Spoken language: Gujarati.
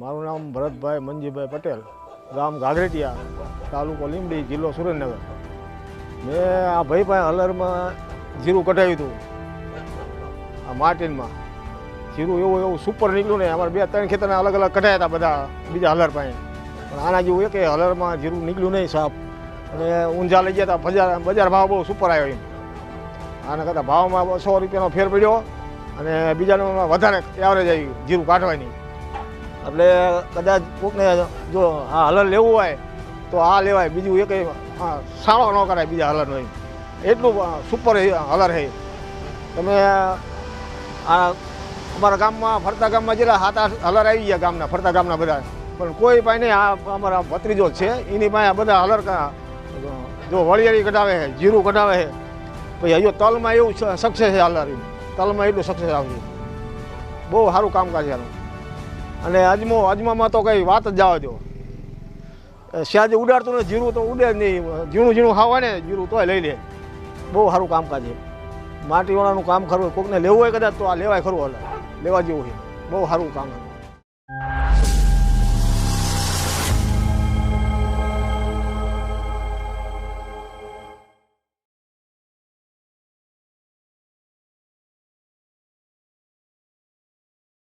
મારું નામ ભરતભાઈ મનજીભાઈ પટેલ, ગામ ગાગરેટિયા, તાલુકો લીંબડી, જિલ્લો સુરેન્દ્રનગર. મેં આ ભાઈભાઈ હલરમાં જીરું કઢાવ્યું હતું. આ માર્ટિનમાં. જીરું એવું એવું સુપર નીકળ્યું ને, અમારે બે ત્રણ ખેતરના અલગ અલગ કઢાયા હતા બધા, બીજા હલર પાસે. પણ આના જેવું એક હલરમાં જીરું નીકળ્યું નહીં સાપ અને ઊંઝા લઈ ગયા હતા, બજાર ભાવ બહુ સુપર આવ્યો એમ. આના કરતાં ભાવમાં સો રૂપિયાનો ફેર પડ્યો અને બીજાનો વધારે એવરેજ આવી જીરું કાઢવાની. એટલે કદાચ કોકને જો આ હલર લેવું હોય, તો આ લેવાય, બીજું એક સાળો ન કરાય બીજા હલન હોય. એટલું સુપર હલર છે તમે આ અમારા ગામમાં, ફરતા ગામમાં જેટલા સાત આઠ હલર આવી ગયા ગામના, ફરતા ગામના બધા. પણ કોઈ પાસે નહીં આ અમારા ભત્રીજો છે, એની પાસે બધા હલર જો વળિયાળી કઢાવે છે જીરું કઢાવે છે પછી હજુ તલમાં એવું સક્સેસ છે હલર તલમાં એટલું સક્સેસ આવશે. બહુ સારું કામકાજ આનું. અને આજમો અજમામાં તો કંઈ વાત જ જવા દો સ્યાજ ઉડાડતું ને જીરું તો ઉડે જ નહીં. ઝીણું ઝીણું ખાવા ને, જીરું તોય લઈ લે. બહુ સારું કામકાજ છે. માટીવાળાનું કામ ખરું કોકને લેવું હોય કદાચ તો આ લેવાય ખરું હાલે. લેવા જેવું છે. બહુ સારું કામ છે.